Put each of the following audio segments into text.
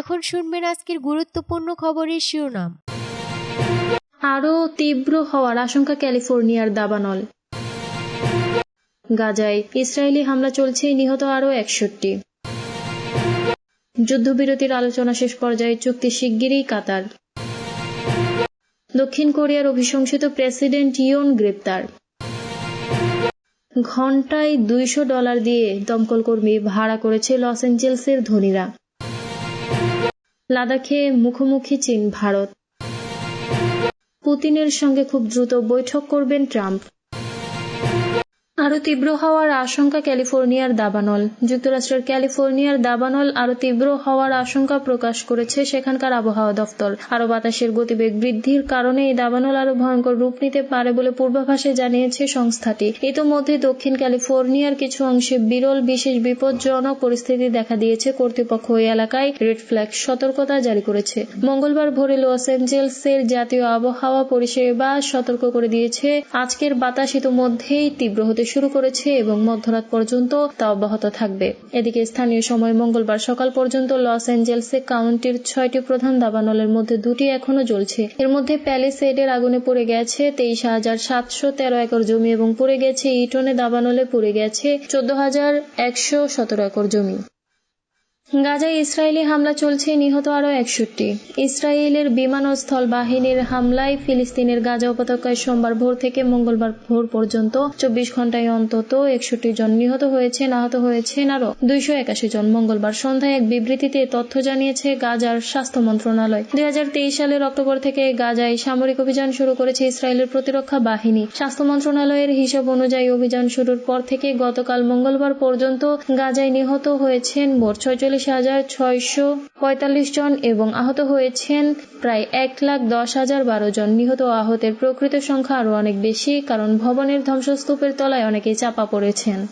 এখন শুনবেন আজকের গুরুত্বপূর্ণ খবরের শিরোনাম। আরও তীব্র হওয়ার আশঙ্কা ক্যালিফোর্নিয়ার দাবানল। গাজায় ইসরায়েলি হামলা চলছে, নিহত আরও একষট্টি। যুদ্ধবিরতির আলোচনা শেষ পর্যায়ে চুক্তি শিগগিরই কাতার। দক্ষিণ কোরিয়ার অভিশংসিত প্রেসিডেন্ট ইয়ন গ্রেপ্তার। ঘন্টায় দুইশো ডলার দিয়ে দমকল কর্মী ভাড়া করেছে লস অ্যাঞ্জেলসের ধনীরা। লাদাখে মুখোমুখি চীন ভারত। পুতিনের সঙ্গে খুব দ্রুত বৈঠক করবেন ট্রাম্প। আরও তীব্র হওয়ার আশঙ্কা ক্যালিফোর্নিয়ার দাবানল। যুক্তরাষ্ট্রের ক্যালিফোর্নিয়ার দাবানল আরও তীব্র হওয়ার আশঙ্কা প্রকাশ করেছে সেখানকার আবহাওয়া দফতর। আরও বাতাসের গতিবেগ বৃদ্ধির কারণে এই দাবানল আরও ভয়ঙ্কর রূপ নিতে পারে বলে পূর্বাভাসে জানিয়েছে সংস্থাটি। ইতোমধ্যে দক্ষিণ ক্যালিফোর্নিয়ার কিছু অংশে বিরল, বিশেষ বিপজ্জনক পরিস্থিতি দেখা দিয়েছে কর্তৃপক্ষ ওই এলাকায়, রেড ফ্ল্যাগ সতর্কতা জারি করেছে। মঙ্গলবার ভোরে লস অ্যাঞ্জেলসের জাতীয় আবহাওয়া পরিষেবা সতর্ক করে দিয়েছে, আজকের বাতাস ইতোমধ্যেই তীব্র হতে শুরু করেছে এবং মধ্যরাত পর্যন্ত তা অব্যাহত থাকবে। এদিকে স্থানীয় সময় মঙ্গলবার সকাল পর্যন্ত লস অ্যাঞ্জেলসে কাউন্টির ছয়টি প্রধান দাবানলের মধ্যে দুটি এখনও জ্বলছে। এর মধ্যে প্যালিসেডের আগুনে পড়ে গেছে তেইশ হাজার সাতশো তেরো একর জমি এবং পড়ে গেছে ইটনে দাবানলে পড়ে গেছে চোদ্দ হাজার একশো সতেরো একর জমি। গাজায় ইসরায়েলি হামলা চলছে, নিহত আরও একষট্টি। ইসরায়েলের বিমান ও স্থল বাহিনীর হামলায় ফিলিস্তিনের গাজা উপত্যকায় সোমবার ভোর থেকে মঙ্গলবার ভোর পর্যন্ত চব্বিশ ঘন্টায় অন্তত একষট্টি জন নিহত হয়েছেন, আহত হয়েছেন আরও দুইশো একাশি জন। মঙ্গলবার সন্ধ্যায় এক বিবৃতিতে তথ্য জানিয়েছে গাজার স্বাস্থ্য মন্ত্রণালয়। দুই হাজার তেইশ সালের অক্টোবর থেকে গাজায় সামরিক অভিযান শুরু করেছে ইসরায়েলের প্রতিরক্ষা বাহিনী। স্বাস্থ্য মন্ত্রণালয়ের হিসাব অনুযায়ী অভিযান শুরুর পর থেকে গতকাল মঙ্গলবার পর্যন্ত গাজায় নিহত হয়েছেন মোট ছয়চল্লিশ হাজার ছয়শো পঁয়তাল্লিশ জন এবং আহত হয়েছেন প্রায় এক লাখ দশ হাজার বারো জন। নিহত আহতের প্রকৃত সংখ্যা আরও অনেক বেশি, কারণ ভবনের ধ্বংসস্তূপের তলায় অনেকে চাপা পড়েছেন।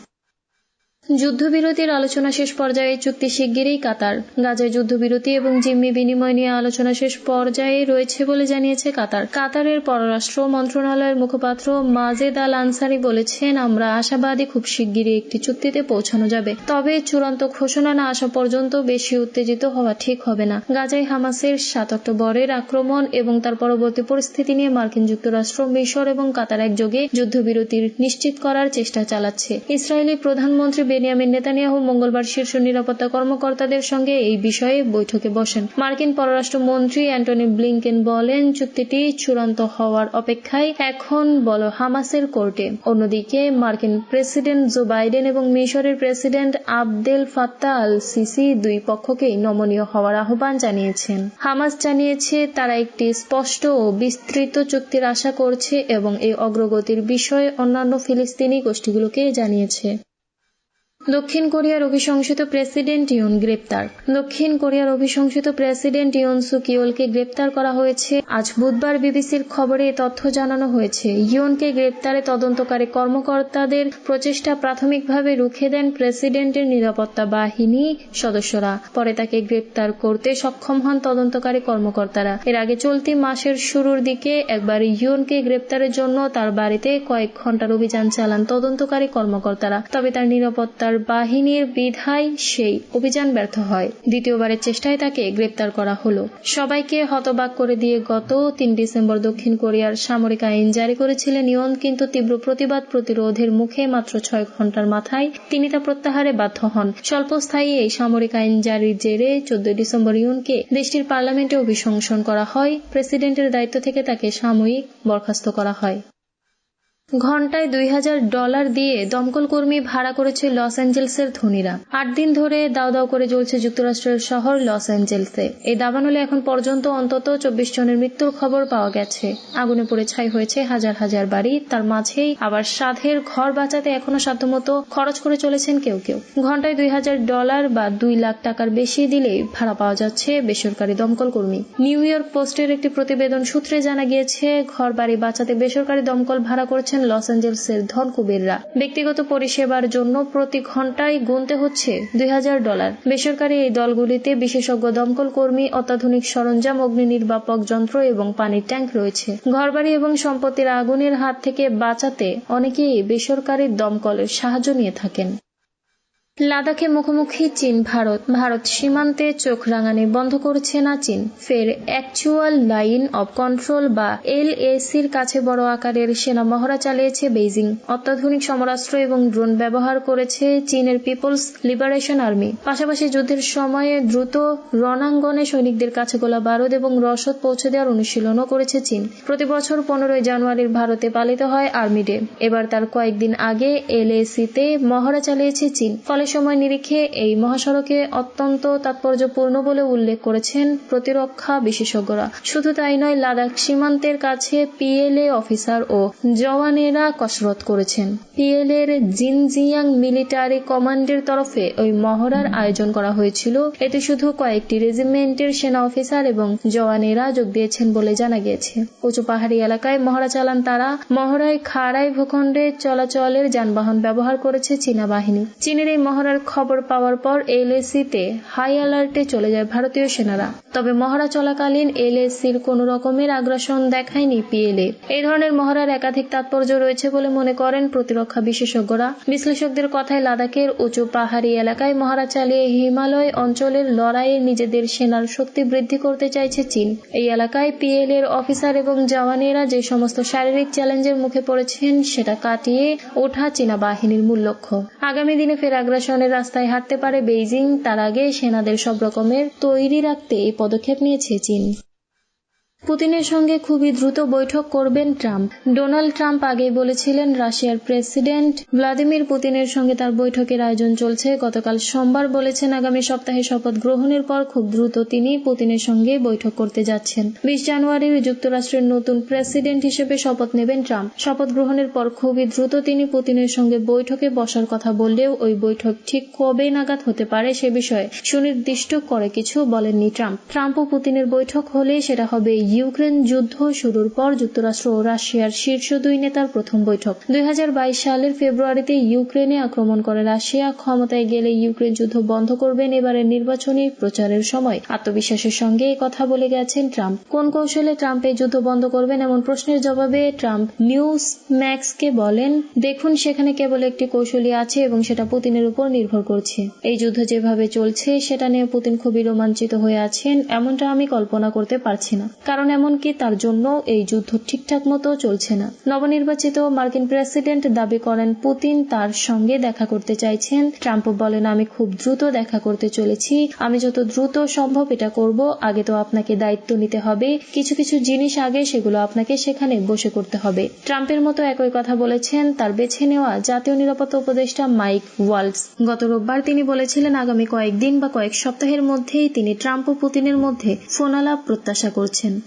যুদ্ধবিরতির আলোচনা শেষ পর্যায়ে চুক্তি শিগগিরই কাতার। গাজায় যুদ্ধবিরতি এবং জিম্মি বিনিময় নিয়ে আলোচনা শেষ পর্যায়ে রয়েছে বলে জানিয়েছে কাতার। কাতারের পররাষ্ট্র মন্ত্রণালয়ের মুখপাত্র মাজেদ আল আনসারি বলেছেন, আমরা আশাবাদী খুব শিগগিরই একটি চুক্তিতে পৌঁছানো যাবে। তবে চূড়ান্ত ঘোষণা না আসা পর্যন্ত বেশি উত্তেজিত হওয়া ঠিক হবে না। গাজায় হামাসের সাত অক্টোবরের আক্রমণ এবং তার পরবর্তী পরিস্থিতি নিয়ে মার্কিন যুক্তরাষ্ট্র, মিশর এবং কাতার একযোগে যুদ্ধবিরতির নিশ্চিত করার চেষ্টা চালাচ্ছে। ইসরায়েলি প্রধানমন্ত্রী বেনিয়ামিন নেতানিয়াহু মঙ্গলবার শীর্ষ নিরাপত্তা কর্মকর্তাদের সঙ্গে এই বিষয়ে বৈঠকে বসেন। মার্কিন পররাষ্ট্রমন্ত্রী অ্যান্টনি ব্লিংকেন বলেন, চুক্তিটি চূড়ান্ত হওয়ার অপেক্ষায় এখন বল হামাসের কোর্টে। অন্যদিকে, মার্কিন প্রেসিডেন্ট জো বাইডেন এবং মিশরের president Abdel Fattah al Sisi দুই পক্ষকেই নমনীয় হওয়ার আহ্বান জানিয়েছেন। হামাস জানিয়েছে, তারা একটি স্পষ্ট ও বিস্তৃত চুক্তির আশা করছে এবং এই অগ্রগতির বিষয়ে অন্যান্য ফিলিস্তিনি গোষ্ঠীগুলোকে জানিয়েছে। দক্ষিণ কোরিয়ার অভিশংসিত প্রেসিডেন্ট ইয়ন গ্রেপ্তার। দক্ষিণ কোরিয়ার অভিশংসিত প্রেসিডেন্ট ইয়ন সুকিওলকে গ্রেপ্তার করা হয়েছে। আজ বুধবার বিবিসির খবরে তথ্য জানানো হয়েছে। ইয়নকে গ্রেপ্তারে তদন্তকারী কর্মকর্তাদের প্রচেষ্টা প্রাথমিকভাবে রুখে দেন প্রেসিডেন্টের নিরাপত্তা বাহিনী সদস্যরা। পরে তাকে গ্রেপ্তার করতে সক্ষম হন তদন্তকারী কর্মকর্তারা। এর আগে চলতি মাসের শুরুর দিকে একবার ইয়নকে গ্রেপ্তারের জন্য তার বাড়িতে কয়েক ঘণ্টার অভিযান চালান তদন্তকারী কর্মকর্তারা। তবে তার নিরাপত্তার বাহিনীর বিধায় সেই অভিযান ব্যর্থ হয়। দ্বিতীয়বারের চেষ্টায় তাকে গ্রেপ্তার করা হলো। সবাইকে হতবাক করে দিয়ে গত তিন ডিসেম্বর দক্ষিণ কোরিয়ার সামরিক আইন জারি করেছিলেন ইয়ন, কিন্তু তীব্র প্রতিবাদ প্রতিরোধের মুখে মাত্র ছয় ঘণ্টার মাথায় তিনি তা প্রত্যাহারে বাধ্য হন। স্বল্পস্থায়ী এই সামরিক আইন জারির জেরে চোদ্দ ডিসেম্বর ইয়নকে দেশটির পার্লামেন্টে অভিশংসন করা হয়। প্রেসিডেন্টের দায়িত্ব থেকে তাকে সাময়িক বরখাস্ত করা হয়। ঘন্টায় দুই হাজার ডলার দিয়ে দমকল কর্মী ভাড়া করেছে লস অ্যাঞ্জেলসের ধনীরা। আট দিন ধরে দাও দাও করে জ্বলছে যুক্তরাষ্ট্রের শহর লস অ্যাঞ্জেলসে। এই দাবানলে এখন পর্যন্ত অন্তত চব্বিশ জনের মৃত্যুর খবর পাওয়া গেছে। আগুনে পড়ে ছাই হয়েছে হাজার হাজার বাড়ি। তার মাঝেই আবার সাধের ঘর বাঁচাতে এখনও সাধ্যমতো খরচ করে চলেছেন কেউ কেউ। ঘন্টায় দুই হাজার ডলার বা দুই লাখ টাকার বেশি দিলে ভাড়া পাওয়া যাচ্ছে বেসরকারি দমকল কর্মী। নিউ ইয়র্ক পোস্টের একটি প্রতিবেদন সূত্রে জানা গিয়েছে ঘর বাড়ি বাঁচাতে বেসরকারি দমকল ভাড়া করছেন লস অ্যাঞ্জেলসের ধনকুবেররা ব্যক্তিগত পরিষেবার জন্য প্রতি ঘন্টায় গুনতে হচ্ছে দুই হাজার ডলার। বেসরকারি এই দলগুলিতে বিশেষজ্ঞ দমকল কর্মী, অত্যাধুনিক সরঞ্জাম, অগ্নি নির্বাপক যন্ত্র এবং পানির ট্যাঙ্ক রয়েছে। ঘরবাড়ি এবং সম্পত্তির আগুনের হাত থেকে বাঁচাতে অনেকেই বেসরকারি দমকলের সাহায্য নিয়ে থাকেন। লাদাখে মুখোমুখি চীন, ভারত। ভারত সীমান্তে চোখ রাঙানি বন্ধ করছে না চীন। ফের অ্যাকচুয়াল লাইন অব কন্ট্রোল বা এলএসির কাছে বড় আকারের সেনা মহড়া চালিয়েছে বেইজিং। অত্যাধুনিক সমরাস্ত্র এবং ড্রোন ব্যবহার করেছে চীনের পিপলস লিবারেশন আর্মি। পাশাপাশি যুদ্ধের সময়ে দ্রুত রণাঙ্গনে সৈনিকদের কাছে গোলা বারুদ এবং রসদ পৌঁছে দেওয়ার অনুশীলনও করেছে চীন। প্রতি বছর পনেরোই জানুয়ারির ভারতে পালিত হয় আর্মি ডে। এবার তার কয়েকদিন আগে এলএসিতে মহড়া চালিয়েছে চীন। ফলে সময় নিরিখে এই মহাসড়কে অত্যন্ত তাৎপর্যপূর্ণ বলে উল্লেখ করেছেন প্রতিরক্ষা বিশেষজ্ঞরা। শুধু তাই নয়, লাদাখ সীমান্তের কাছে পিএলএ অফিসার ও জওয়ানেরা কসরত করেছেন। পিএল এর জিনজিয়াং মিলিটারি কমান্ডের তরফে ওই মহড়ার আয়োজন করা হয়েছিল। এতে শুধু কয়েকটি রেজিমেন্টের সেনা অফিসার এবং জওয়ানেরা যোগ দিয়েছেন বলে জানা গিয়েছে। উঁচু পাহাড়ি এলাকায় মহড়া চালান তারা। মহড়ায় খাড়াই ভূখণ্ডে চলাচলের যানবাহন ব্যবহার করেছে চীনা বাহিনী। চীনের এই মহড়ার খবর পাওয়ার পর এলএসিতে হাই অ্যালার্টে চলে যায় ভারতীয় সেনারা। তবে মহড়া চলাকালীন এলএসির কোন রকমের আগ্রাসন দেখায়নি পিএলএ। এই ধরনের মহড়ার একাধিক তাৎপর্য রয়েছে বলে মনে করেন প্রতিরক্ষা বিশেষজ্ঞরা। বিশ্লেষকদের কথায় লাদাখের উঁচু পাহাড়ি এলাকায় মহড়া চালিয়ে হিমালয় অঞ্চলের লড়াইয়ে নিজেদের সেনার শক্তি বৃদ্ধি করতে চাইছে চীন। এই এলাকায় পিএল এর অফিসার এবং জওয়ানেরা যে সমস্ত শারীরিক চ্যালেঞ্জের মুখে পড়েছেন, সেটা কাটিয়ে ওঠা চীনা বাহিনীর মূল লক্ষ্য। আগামী দিনে ফের আগ্রাসনের রাস্তায় হাঁটতে পারে বেইজিং, তার আগে সেনাদের সব রকমের তৈরি রাখতে এই পদক্ষেপ নিয়েছে চীন। পুতিনের সঙ্গে খুবই দ্রুত বৈঠক করবেন ট্রাম্প। ডোনাল্ড ট্রাম্প আগেই বলেছিলেন, রাশিয়ার প্রেসিডেন্ট ভ্লাদিমির পুতিনের সঙ্গে তার বৈঠকের আয়োজন চলছে। গতকাল সোমবার বলেছেন, আগামী সপ্তাহে শপথ গ্রহণের পর খুব দ্রুত তিনি পুতিনের সঙ্গে বৈঠক করতে যাচ্ছেন। বিশ জানুয়ারি যুক্তরাষ্ট্রের নতুন প্রেসিডেন্ট হিসেবে শপথ নেবেন ট্রাম্প। শপথ গ্রহণের পর খুবই দ্রুত তিনি পুতিনের সঙ্গে বৈঠকে বসার কথা বললেও ওই বৈঠক ঠিক কবে নাগাদ হতে পারে সে বিষয়ে সুনির্দিষ্ট করে কিছু বলেননি ট্রাম্প। ট্রাম্প ও পুতিনের বৈঠক হলে সেটা হবে ইউক্রেন যুদ্ধ শুরুর পর যুক্তরাষ্ট্র ও রাশিয়ার শীর্ষ দুই নেতার প্রথম বৈঠক। দুই হাজার বাইশ সালের ফেব্রুয়ারিতে ইউক্রেনে আক্রমণ করে রাশিয়া, ক্ষমতায় গেলে ইউক্রেন যুদ্ধ বন্ধ করবেন এবারের নির্বাচনী প্রচারের সময়। আত্মবিশ্বাসের সঙ্গে কথা বলে গেছেন ট্রাম্প। কোন কৌশলে ট্রাম্প এই যুদ্ধ বন্ধ করবেন এমন প্রশ্নের জবাবে ট্রাম্প নিউজ ম্যাক্সকে বলেন, দেখুন, সেখানে কেবল একটি কৌশলী আছে এবং সেটা পুতিনের উপর নির্ভর করছে। এই যুদ্ধ যেভাবে চলছে, সেটা নিয়ে পুতিন খুবই রোমাঞ্চিত হয়ে আছেন, এমনটা আমি কল্পনা করতে পারছি না। কারণ এমনকি তার জন্য এই যুদ্ধ ঠিকঠাক মতো চলছে না। নবনির্বাচিত মার্কিন প্রেসিডেন্ট দাবি করেন, পুতিন তার সঙ্গে দেখা করতে চাইছেন। ট্রাম্প বলেন, আমি খুব দ্রুত দেখা করতে চলেছি। আমি যত দ্রুত সম্ভব এটা করব। আগে তো আপনাকে দায়িত্ব নিতে হবে। কিছু কিছু জিনিস আগে, সেগুলো আপনাকে সেখানে বসে করতে হবে। ট্রাম্পের মতো একই কথা বলেছেন তার বেছে নেওয়া জাতীয় নিরাপত্তা উপদেষ্টা মাইক ওয়ালস গত রোববার তিনি বলেছিলেন, আগামী কয়েকদিন বা কয়েক সপ্তাহের মধ্যেই তিনি ট্রাম্প ও পুতিনের মধ্যে ফোনালাপ প্রত্যাশা করছেন।